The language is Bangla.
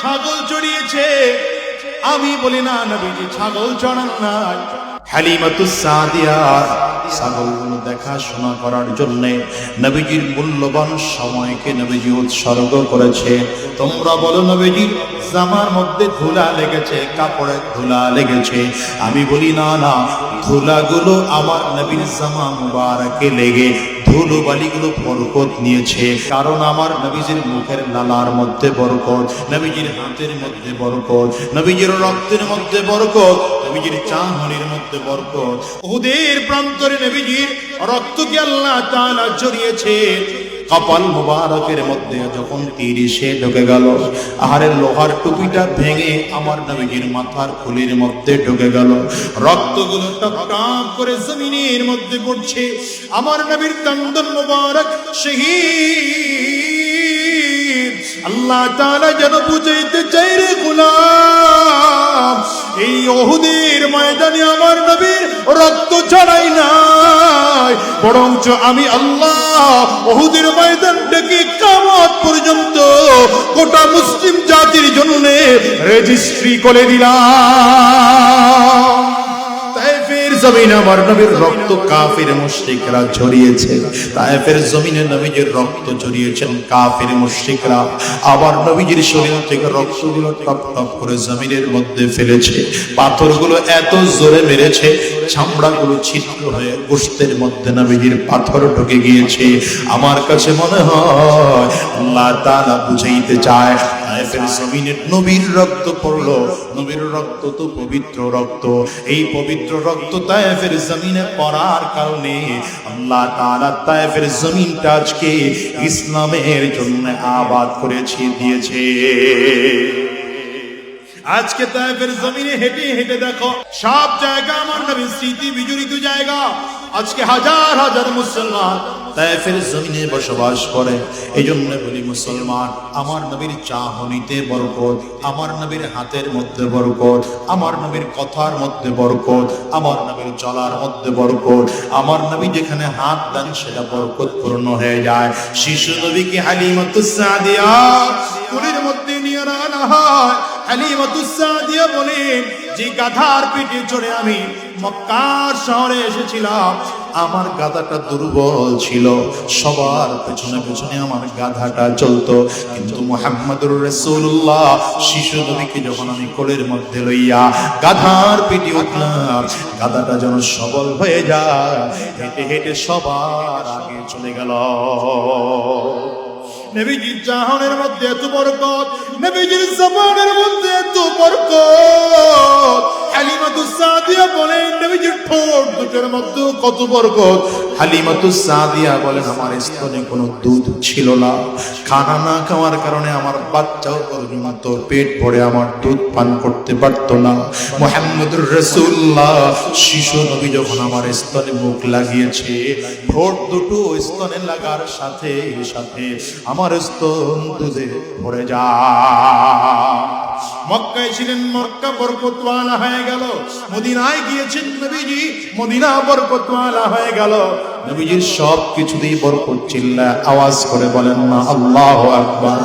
ছাগল চড়িয়েছে। আমি বলি, না নবীজি, ছাগল চড়ান নাই। ছাগলগুলো দেখাশোনা করার মূল্যবান সময়কে করেছে। তোমরা বলো মধ্যে ধুলা লেগেছে, কাপড়ে ধুলা লেগেছে। আমি বলি, না না, ধুলাগুলো আমার নবীর জামা মুবারকে লেগে ধুলো বালিগুলো বরকত নিয়েছে। কারণ আমার নবীজির মুখের লালার মধ্যে বরকত, নবীজির হাতের মধ্যে বরকত, নবীজির রক্তের মধ্যে বরকত, নবীজির চাহনির মধ্যে বরকত। ওদের প্রান্তরে নবীজির রক্তকে আল্লাহ তাআলা জড়িয়েছে। কপাল মুবারকের মধ্যে যখন তিরিশে ঢুকে গেল আহারের লোহার টুপিটা ভেঙে আমার নবীজির মাথার খুলির মধ্যে ঢুকে গেল। রক্তগুলো টপ টপ করে জমিনের মধ্যে পড়ছে। আমার নবীর দন্দন মুবারক শহীদ। আল্লাহ তাআলা যেন বুঝাইতে চাই রে গোলাম, এই ওহুদের ময়দানে আমার নবীর রক্ত ছড়াই নাই বরঞ্চ আমি আল্লাহ বহুদিন ময়দান থেকে কামত পর্যন্ত গোটা মুসলিম জাতির জন্য রেজিস্ট্রি করে দিলাম। জমিনে আমার জমিনের মধ্যে ফেলেছে। পাথরগুলো এত জোরে মেরেছে, চামড়াগুলো ছিদ্র হয়ে গোস্তের মধ্যে নবীজির পাথর ঢুকে গিয়েছে। আমার কাছে মনে হয়, আল্লাহ তাআলা বুঝাইতে চায় নবীর রক্ত নবীর রক্ত তো পবিত্র রক্ত। এই পবিত্র রক্ত তায়েফের জমিনে পড়ার কারণে আল্লাহ তায়েফের জমিনটা আজকে ইসলামের জন্য আবাদ করেছে দিয়েছে। আজকে তায়েফের জমিনে হেঁটে হেঁটে দেখো, সব জায়গা আমার নবীর স্মৃতি, বিজড়িত জায়গা। আজকে হাজার হাজার মুসলমান জমিনে বসবাস করে। এই জন্য বলি মুসলমান, আমার নবীর চাহনিতে বরকত, আমার নবীর হাতের মধ্যে বরকত, আমার নবীর কথার মধ্যে বরকত, আমার নবীর চলার মধ্যে বরকত, আমার নবী যেখানে হাত দেন সেটা বরকত পূর্ণ হয়ে যায়। শিশু নবীকে হালিমাতুস সাদিয়া? কুলির মধ্যে নিয়ে আনা হয়। হালিমাতুস সাদিয়া বলেন যে গাধার পিঠে চড়ে আমি মক্কার শহরে এসেছিলাম, আমার গাধাটা দুর্বল ছিল। সবার পেছনে পেছনে আমার গাধাটা চলতো। কিন্তু মোহাম্মদুর রাসূলুল্লাহ শিশু নবীকে যখন আমি কোলের মধ্যে লইয়া গাধার পিঠে উঠলাম, গাধাটা যেন সবল হয়ে যায়, হেঁটে হেঁটে সবার আগে চলে গেল। নবীজির জাহানের মধ্যে এত বরকত, নবীজির জবানের মধ্যে এত বরকত। ঠোঁট দুটোর মধ্যে কত বরকত। হালিমাতুস সাদিয়া বলেন, আমার স্তনে কোনো দুধ ছিল না। খানা না খাওয়ার কারণে আমার বাচ্চাও পর্যন্ত পেট ভরে আমার দুধ পান করতে পারতো না। মোহাম্মদুর রাসূলুল্লাহ, শিশু নবী যখন আমার স্তনে মুখ লাগিয়েছে, ঠোঁট দুটো স্তনে লাগার সাথে সাথে আমার স্তন দুধে ভরে যায়। মক্কায় ছিলেন মক্কা বরকতওয়ালা হয়ে গেল। মদিনায় গিয়েছেন নবীজি, মদিনা বরকতওয়ালা হয়ে গেল। নবীজির সব কিছুতেই বরকত চিল্লা আওয়াজ করে বলেন না আল্লাহ আকবার।